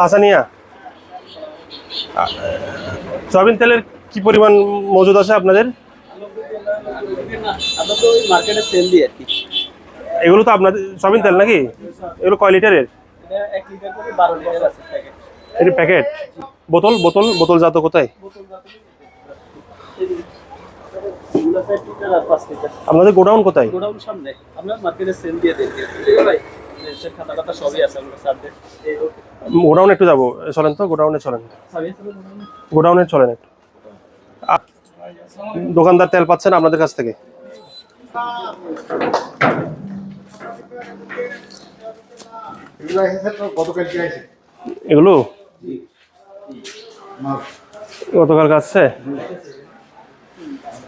হাসানিয়া আ, soybean তেলের কি পরিমাণ মজুদ আছে আপনাদের? এগুলো তো আপনাদের সয়াবিন তেল নাকি? এগুলো কয় লিটারের? এটা প্যাকেট। বোতল বোতল বোতল জাত কোথায়? আপনাদের গোডাউন কোথায়? সামনে। আমরা মার্কেটে সেল দিয়ে খাতা সবই আছে গোডাউনে একটু যাব। চলেন তো? গোডাউনে চলেন। গোডাউনে চলেন একটু। দোকানদার তেল পাচ্ছেন আপনাদের কাছ থেকে। এগুলো? গতকাল কি আছে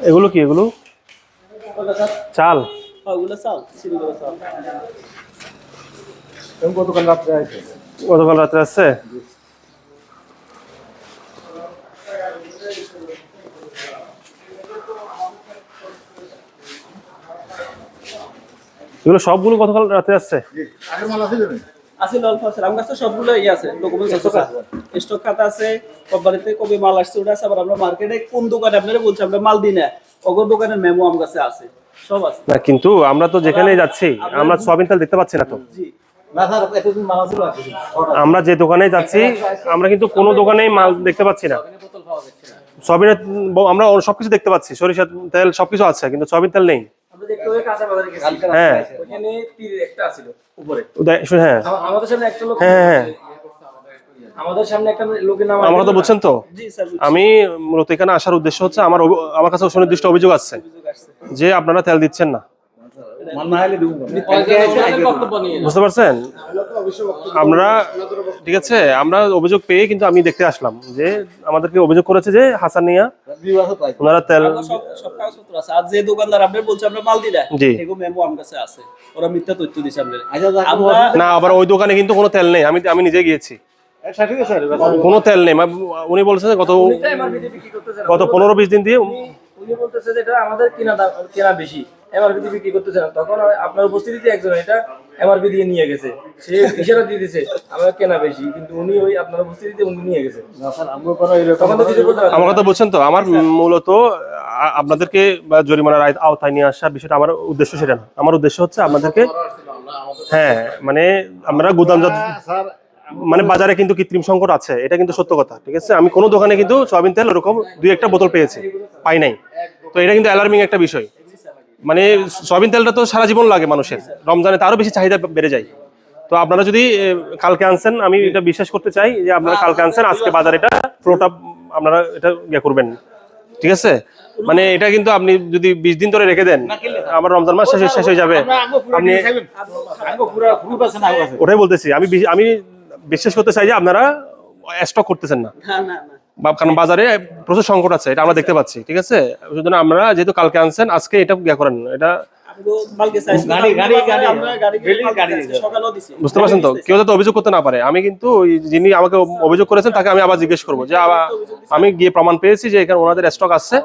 এগুলো কি এগুলো? চাল। চাল। সিলগুলো চাল। গতকাল রাত্রে আছে গতকাল রাত্রে আসছে এগুলো সবগুলো গতকাল রাত্রে আসছে জি, মাল আছে আছে অল্প আছে আমার কাছে সবগুলো ইয়ে আছে ডকুমেন্টস আছে স্টক খাতা আছে কোম্পানিতে কবে মাল আসছে ওটা আছে আবার আমরা মার্কেটে কোন দোকানে আপনারা বলছি আমরা মাল দিই না। অগর দোকানের মেমো আমার কাছে আছে সব আছে। না কিন্তু আমরা তো যেখানে যাচ্ছি আমরা তেল দেখতে পাচ্ছি না তো। জি। আছে আমরা যে দোকানে যাচ্ছি আমরা কিন্তু কোনো দোকানেই মাল দেখতে পাচ্ছি না। সয়াবিনের ব- আমরা সবকিছু দেখতে পাচ্ছি। সরিষার তেল সবকিছু আছে কিন্তু সয়াবিন তেল নেই। হ্যাঁ। ওখানে তীরের একটা ছিল উপরে। উদয়- শু- হ্যাঁ। আম- আমাদের সামনে হ্যাঁ হ্যাঁ। আমাদের সামনে একটা লোকের নাম আমার বলছেন তো? আমি মূলত এখানে আসার উদ্দেশ্য হচ্ছে আমার আমার কাছে সুনির্দিষ্ট অভিযোগ আসছে। যে আপনারা তেল দিচ্ছেন না। বুঝতে পারছেন? আমরা ঠিক আছে আমরা অভিযোগ পেয়ে কিন্তু আমি দেখতে আসলাম যে আমাদেরকে অভিযোগ করেছে যে হাসানিয়া ওনারা তেল সব সব কাগজপত্র আছে। আর যে দোকানদার আপনি বলছে আমরা মাল দিলা জি। আমার কাছে আছে। ওরা মিথ্যা তথ্য দিছে আচ্ছা না আবার ওই দোকানে কিন্তু কোনো তেল নেই। আমি আমি নিজে গিয়েছি। ঠিক আছে স্যার কোনো তেল নেই। উনি বলছেন গত। গত পনেরো বিশ দিন দিয়ে উনি বলতেছে যে এটা আমাদের কেনা দাম কেনা বেশি। এমআরপি দিয়ে বিক্রি করতেছে না। তখন আপনার উপস্থিতিতে একজন এটা এমআরপি দিয়ে নিয়ে গেছে। সে ইশারা দিয়ে দিছে আমার কেনা বেশি কিন্তু উনি ওই আপনার উপস্থিতিতে উনি নিয়ে গেছে। না স্যার আমরা কথা বলছেন তো? আমার মূলত আপনাদেরকে বা জরিমানার আওতায় নিয়ে আসার বিষয়টা আমার উদ্দেশ্য সেটা না। আমার উদ্দেশ্য হচ্ছে আপনাদেরকে হ্যাঁ মানে আমরা গুদামজাত স্যার মানে বাজারে কিন্তু কৃত্রিম সংকট আছে এটা কিন্তু সত্য কথা ঠিক আছে? আমি কোনো দোকানে কিন্তু সয়াবিন তেল ওরকম দুই একটা বোতল পেয়েছি পাই নাই। তো এটা কিন্তু অ্যালার্মিং একটা বিষয়। মানে সয়াবিন তেলটা তো সারা জীবন লাগে মানুষের রমজানে তারও বেশি চাহিদা বেড়ে যায়। তো আপনারা যদি কালকে আনছেন আমি এটা বিশ্বাস করতে চাই যে আপনারা কালকে আনছেন আজকে বাজারে এটা পুরোটা আপনারা এটা ইয়ে করবেন ঠিক আছে? মানে এটা কিন্তু আপনি যদি বিশ দিন ধরে রেখে দেন আমার রমজান মাস শেষ শেষ হয়ে যাবে। আপনি ওটাই বলতেছি আমি আমি বিশ্বাস করতে চাই যে আপনারা স্টক করতেছেন না। না না বা- কারণ বাজারে প্রচুর সংকট আছে এটা আমরা দেখতে পাচ্ছি ঠিক আছে? সুতরাং আমরা যেহেতু কালকে আনছেন আজকে এটা ইয়ে করেন এটা আমরা বুঝতে পারছেন তো? কেউ যাতে অভিযোগ করতে না পারে। আমি কিন্তু যিনি আমাকে অভিযোগ করেছেন তাকে আমি আবার জিজ্ঞেস করব যে আমি গিয়ে প্রমাণ পেয়েছি যে এখানে ওনাদের স্টক আছে।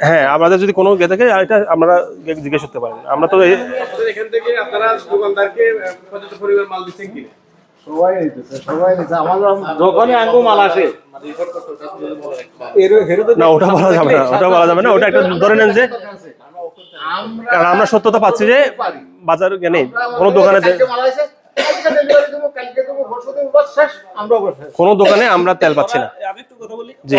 হ্যাঁ আপনাদের যদি কোনো ইয়ে থাকে এটা গিয়ে জিজ্ঞেস করতে পারেন। আমরা তো এই- এখান থেকে আপনারা দোকানদারকে পরিমাণ মাল দিচ্ছেন কিনা সবাই সবাই নিতেছে আঙ্গু মাল আসে এর হেরো তো না ওটা বলা যাবে না ওটা বলা যাবে না ওটা একটা ধরে নেন যে কারণ আমরা সত্যতা পাচ্ছি যে বাজার জ্ঞানে কোনো দোকানে আমরা কোনো দোকানে আমরা তেল পাচ্ছি না। আমি একটু কথা বলি জি।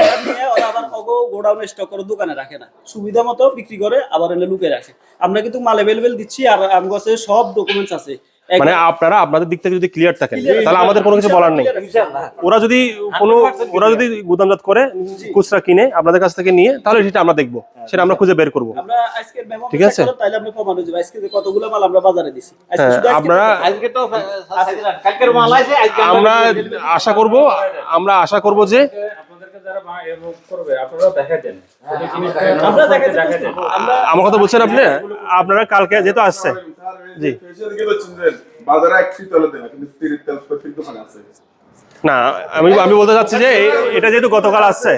আবার অগো গোডাউনে স্টক করে দোকানে রাখে না। সুবিধা মতো বিক্রি করে আবার এনে লুকে রাখে। আমরা কিন্তু মাল অ্যাভেলেবেল দিচ্ছি আর আমার কাছে সব ডকুমেন্টস আছে। মানে আপনারা আপনাদের দিক থেকে যদি ক্লিয়ার থাকেন তাহলে আমাদের কোনো কিছু বলার নেই। ওরা যদি কোনো ওরা যদি গুদামজাত করে খুচরা কিনে আপনাদের কাছ থেকে নিয়ে তাহলে সেটা আমরা দেখব সেটা আমরা খুঁজে বের করব। আমরা ঠিক আছে? হয়ে যাবে। আজকে যে কতগুলো মাল আমরা বাজারে দিছি। আজকে হ্যাঁ, শুধু আজকে আপনারা আজকে তো কালকের মাল আসে আজকে আমরা আশা করব আমরা আশা করব যে আপনাদেরকে যারা করবে আপনারা দেখা দেন। আমরা দেখাতে আমরা আমার কথা বলছেন আপনি? আপনারা কালকে যেহেতু আসছে জি। বাজারে এক শীতলে দেবে কিন্তু স্পিরিট তেল আছে না, আমি আমি বলতে চাচ্ছি যে এটা যেহেতু গতকাল আসছে।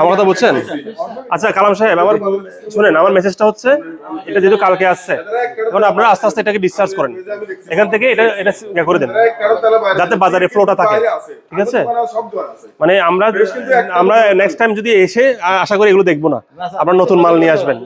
আমরা কথা বুঝছেন? আচ্ছা কালাম সাহেব, আমার শুনেন, আমার মেসেজটা হচ্ছে, এটা যেহেতু কালকে আসছে, এখন আপনারা আস্তে আস্তে এটাকে ডিসচার্জ করেন। এখান থেকে এটা এটা ইয়ে করে দেন, যাতে বাজারে ফ্লোটা থাকে, ঠিক আছে? মানে আমরা আমরা নেক্সট টাইম যদি এসে আশা করি এগুলো দেখব না আপনার নতুন মাল নিয়ে আসবেন।